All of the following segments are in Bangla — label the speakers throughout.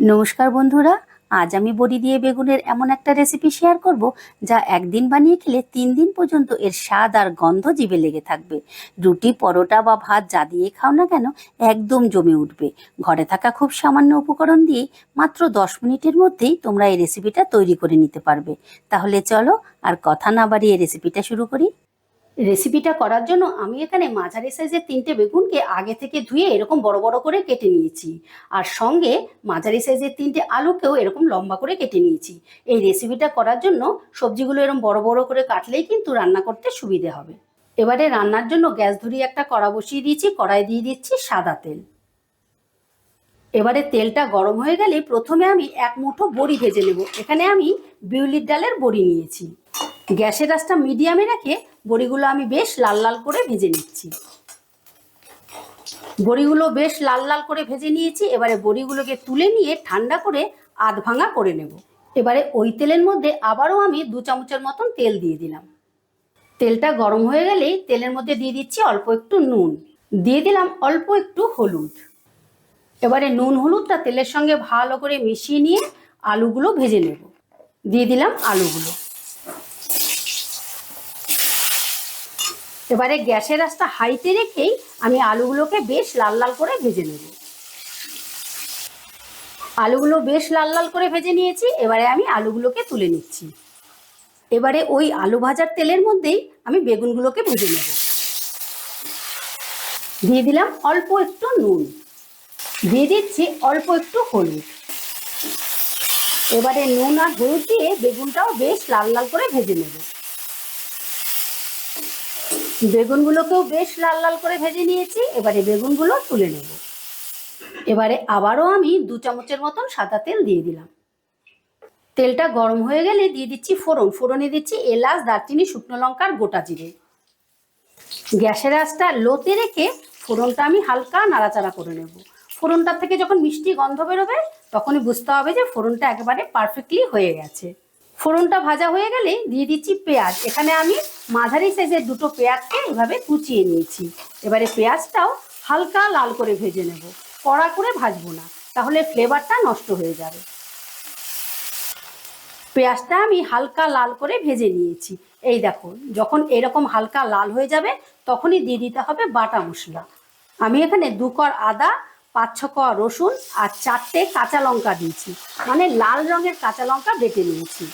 Speaker 1: নমস্কার বন্ধুরা, আজ আমি বড়ি দিয়ে বেগুনের এমন একটা রেসিপি শেয়ার করব যা একদিন বানিয়ে খেলে তিন দিন পর্যন্ত এর স্বাদ আর গন্ধ জিভে লেগে থাকবে। রুটি, পরোটা বা ভাত যা দিয়ে খাও না কেন একদম জমে উঠবে। ঘরে থাকা খুব সামান্য উপকরণ দিয়ে মাত্র দশ মিনিটের মধ্যেই তোমরা এই রেসিপিটা তৈরি করে নিতে পারবে। তাহলে চলো আর কথা না বাড়িয়ে রেসিপিটা শুরু করি। রেসিপিটা করার জন্য আমি এখানে মাঝারি সাইজের তিনটে বেগুনকে আগে থেকে ধুয়ে এরকম বড় বড় করে কেটে নিয়েছি। আর সঙ্গে মাঝারি সাইজের তিনটে আলুকেও এরকম লম্বা করে কেটে নিয়েছি। এই রেসিপিটা করার জন্য সবজিগুলো এরকম বড় বড় করে কাটলেই কিন্তু রান্না করতে সুবিধে হবে। এবারে রান্নার জন্য গ্যাস ধরিয়ে একটা কড়া বসিয়ে দিয়েছি, কড়াই দিয়ে দিচ্ছি সাদা তেল। এবারে তেলটা গরম হয়ে গেলে প্রথমে আমি এক মুঠো বড়ি ভেজে নেব। এখানে আমি বিউলির ডালের বড়ি নিয়েছি। গ্যাসের আঁচটা মিডিয়ামে রেখে বড়িগুলো আমি বেশ লাল লাল করে ভেজে নিচ্ছি। বড়িগুলো বেশ লাল লাল করে ভেজে নিয়েছি। এবারে বড়িগুলোকে তুলে নিয়ে ঠান্ডা করে আধ ভাঙা করে নেব। এবারে ওই তেলের মধ্যে আবারও আমি দু চামচের মতন তেল দিয়ে দিলাম। তেলটা গরম হয়ে গেলেই তেলের মধ্যে দিয়ে দিচ্ছি অল্প একটু নুন। দিয়ে দিলাম অল্প একটু হলুদ। এবারে নুন হলুদটা তেলের সঙ্গে ভালো করে মিশিয়ে নিয়ে আলুগুলো ভেজে নেব। দিয়ে দিলাম আলুগুলো। এবারে গ্যাসের আঁচটা হাইতে রেখেই আমি আলুগুলোকে বেশ লাল লাল করে ভেজে নেব। আলুগুলো বেশ লাল লাল করে ভেজে নিয়েছি, এবারে আমি আলুগুলোকে তুলে নিচ্ছি। এবারে ওই আলু ভাজার তেলের মধ্যেই আমি বেগুনগুলোকে ভেজে নেব। দিয়ে দিলাম অল্প একটু নুন। দিয়ে দিচ্ছি অল্প একটু হলুদ। এবারে নুন আর হলুদ দিয়ে বেগুনটাও বেশ লাল লাল করে ভেজে নেব। বেগুনগুলোকেও বেশ লাল লাল করে ভেজে নিয়েছি, এবারে বেগুনগুলো তুলে নেব। এবারে আবারও আমি দু চামচের মতন সাদা তেল দিয়ে দিলাম। তেলটা গরম হয়ে গেলে দিয়ে দিচ্ছি ফোড়ন। ফোড়নে দিচ্ছি এলাচ, দারচিনি, শুকনো লঙ্কার গোটা জিরে। গ্যাসের আঁচটা লোতে রেখে ফোড়নটা আমি হালকা নাড়াচাড়া করে নেব। ফোড়নটার থেকে যখন মিষ্টি গন্ধ বেরোবে, তখনই বুঝতে হবে যে ফোড়নটা একেবারে পারফেক্টলি হয়ে গেছে। ফোড়নটা ভাজা হয়ে গেলে দিয়ে দিচ্ছি পেঁয়াজ। এখানে আমি মাঝারি সাইজের দুটো পেঁয়াজকে এভাবে কুচিয়ে নিয়েছি। এবারে পেঁয়াজটাও হালকা লাল করে ভেজে নেব। কড়া করে ভাজবো না, তাহলে ফ্লেভারটা নষ্ট হয়ে যাবে। পেঁয়াজটা আমি হালকা লাল করে ভেজে নিয়েছি। এই দেখো, যখন এরকম হালকা লাল হয়ে যাবে, তখনই দিয়ে দিতে হবে বাটা মশলা। আমি এখানে দু কর আদা পাঁচ ছ কর রসুন আর চারটে কাঁচা লঙ্কা দিয়েছি। মানে লাল রঙের কাঁচা লঙ্কা বেটে নিয়েছি।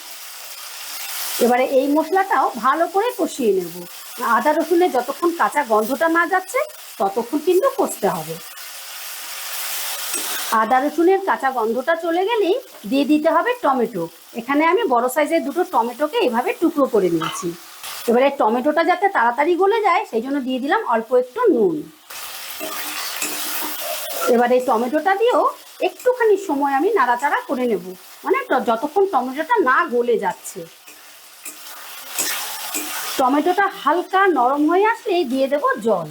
Speaker 1: এবারে এই মশলাটাও ভালো করে কষিয়ে নেব। আদা রসুনের যতক্ষণ কাঁচা গন্ধটা না যাচ্ছে, ততক্ষণ কিন্তু কষতে হবে। আদা রসুনের কাঁচা গন্ধটা চলে গেলেই দিয়ে দিতে হবে টমেটো। এখানে আমি বড় সাইজের দুটো টমেটোকে এভাবে টুকরো করে নিয়েছি। এবারে টমেটোটা যাতে তাড়াতাড়ি গলে যায়, সেই জন্য দিয়ে দিলাম অল্প একটু নুন। এবার এই টমেটোটা দিয়েও একটুখানি সময় আমি নাড়াচাড়া করে নেব। মানে যতক্ষণ টমেটোটা না গলে যাচ্ছে। টমেটোটা হালকা নরম হয়ে আসলেই দিয়ে দেব জল।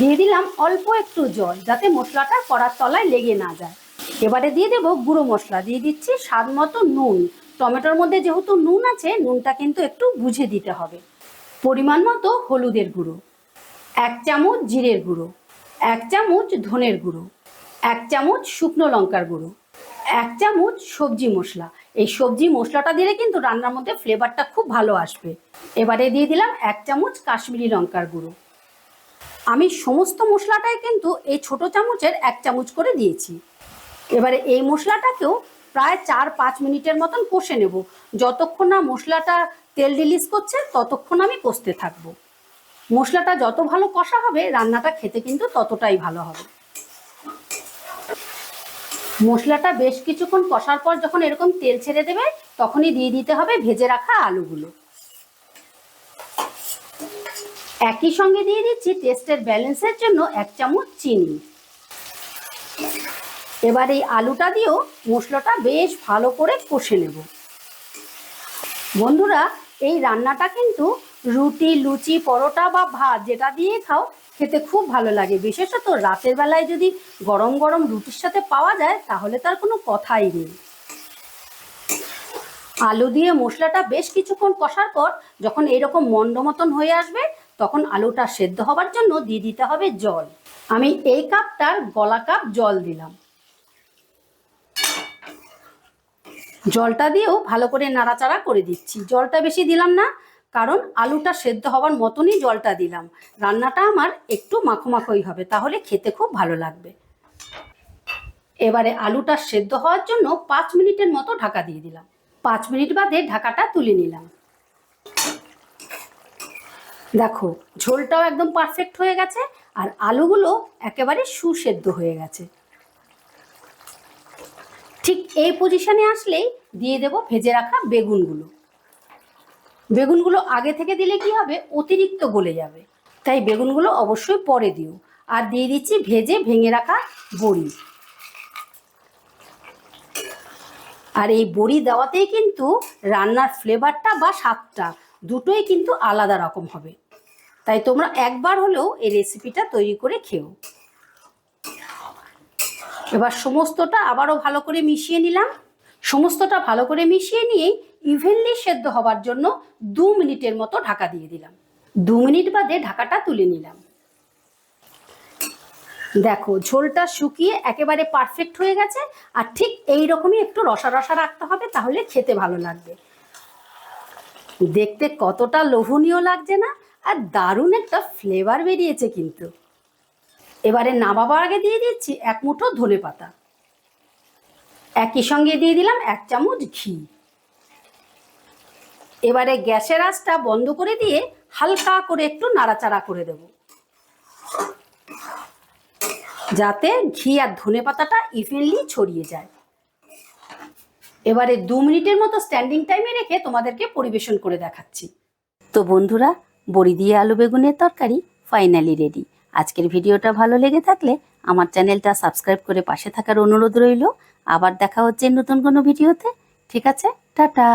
Speaker 1: দিয়ে দিলাম অল্প একটু জল, যাতে মশলাটা কড়ার তলায় লেগে না যায়। এবারে দিয়ে দেব গুঁড়ো মশলা, দিয়ে দিচ্ছি স্বাদ মতো নুন। টমেটোর মধ্যে যেহেতু নুন আছে, নুনটা কিন্তু একটু বুঝে দিতে হবে। পরিমাণ মতো হলুদের গুঁড়ো, এক চামচ জিরের গুঁড়ো, এক চামচ ধনের গুঁড়ো। এক চামচ শুকনো লঙ্কার গুঁড়ো, এক চামচ সবজি মশলা। এই সবজি মশলাটা দিলে কিন্তু রান্নার মধ্যে ফ্লেভারটা খুব ভালো আসবে। এবারে দিয়ে দিলাম এক চামচ কাশ্মীরি লঙ্কার গুঁড়ো। আমি সমস্ত মশলাটাই কিন্তু এই ছোট চামচের এক চামচ করে দিয়েছি। এবারে এই মশলাটাকেও প্রায় চার পাঁচ মিনিটের মতন কষে নেব। যতক্ষণ না মশলাটা তেল রিলিজ করছে, ততক্ষণ আমি কষতে থাকব। মশলাটা যত ভালো কষা হবে, রান্নাটা খেতে কিন্তু ততটাই ভালো হবে। মশলাটা বেশ কিছুক্ষণ কষার পর যখন এরকম তেল ছেড়ে দেবে, তখনই দিয়ে দিতে হবে ভেজে রাখা আলুগুলো। একই সঙ্গে দিয়ে দিচ্ছি টেস্টের ব্যালেন্সের জন্য এক চামচ চিনি। এবার এই আলুটা দিয়েও মশলাটা বেশ ভালো করে কষে নেব। বন্ধুরা, এই রান্নাটা কিন্তু রুটি, লুচি, পরোটা বা ভাত যেটা দিয়ে খাও খেতে খুব ভালো লাগে। বিশেষত রাতের বেলায় যদি গরম গরম রুটির সাথে পাওয়া যায়, তাহলে তার কোনো কথাই নেই। আলু দিয়ে মশলাটা বেশ কিছুক্ষণ কষার পর যখন এরকম মন্ড মতন হয়ে আসবে, তখন আলুটা সেদ্ধ হবার জন্য দিয়ে দিতে হবে জল। আমি এই কাপটার গলা কাপ জল দিলাম। জলটা দিয়েও ভালো করে নাড়াচাড়া করে দিচ্ছি। জলটা বেশি দিলাম না কারণ আলুটা সেদ্ধ হওয়ার মতনই জলটা দিলাম। রান্নাটা আমার একটু মাখো মাখোই হবে, তাহলে খেতে খুব ভালো লাগবে। এবারে আলুটা সেদ্ধ হওয়ার জন্য পাঁচ মিনিটের মতো ঢাকা দিয়ে দিলাম। পাঁচ মিনিট বাদে ঢাকাটা তুলে নিলাম। দেখো, ঝোলটাও একদম পারফেক্ট হয়ে গেছে, আর আলুগুলো একেবারে সুসেদ্ধ হয়ে গেছে। ঠিক এই পজিশনে আসলেই দিয়ে দেব ভেজে রাখা বেগুনগুলো। বেগুনগুলো আগে থেকে দিলে কি হবে? অতিরিক্ত গলে যাবে। তাই বেগুনগুলো অবশ্যই পরে দিও। আর দিয়ে দিচ্ছি ভেজে ভেঙে রাখা বড়ি। আর এই বড়ি দেওয়াতেই কিন্তু রান্নার ফ্লেভারটা বা স্বাদটা দুটোই কিন্তু আলাদা রকম হবে। তাই তোমরা একবার হলেও এই রেসিপিটা তৈরি করে খেও। এবার সমস্তটা আবারও ভালো করে মিশিয়ে নিলাম। সমস্তটা ভালো করে মিশিয়ে নিয়ে ইভেনলি সেদ্ধ হবার জন্য দু মিনিটের মতো ঢাকা দিয়ে দিলাম। দু মিনিট বাদে ঢাকাটা তুলে নিলাম। দেখো, ঝোলটা শুকিয়ে একেবারে পারফেক্ট হয়ে গেছে। আর ঠিক এই রকমই একটু রসা রসা রাখতে হবে, তাহলে খেতে ভালো লাগবে। দেখতে কতটা লোভনীয় লাগছে না? আর দারুণ একটা ফ্লেভার বেরিয়েছে কিন্তু। এবারে নামাবার আগে দিয়ে দিচ্ছি এক মুঠো ধনে পাতা একই সঙ্গে দিয়ে দিলাম এক চামচ ঘি। এবারে গ্যাসের আঁচটা বন্ধ করে দিয়ে হালকা করে একটু নাড়াচাড়া করে দেব। যাতে ঘি আর ধনে পাতাটা ইভেনলি ছড়িয়ে যায়। এবারে দু মিনিটের মতো স্ট্যান্ডিং টাইমে রেখে তোমাদেরকে পরিবেশন করে দেখাচ্ছি। তো বন্ধুরা, বড়ি দিয়ে আলু বেগুনের তরকারি ফাইনালি রেডি আজকের ভিডিওটা ভালো লেগে থাকলে আমার চ্যানেলটা সাবস্ক্রাইব করে পাশে থাকার অনুরোধ রইল। আবার দেখা হচ্ছে নতুন কোনো ভিডিওতে। ঠিক আছে, টাটা।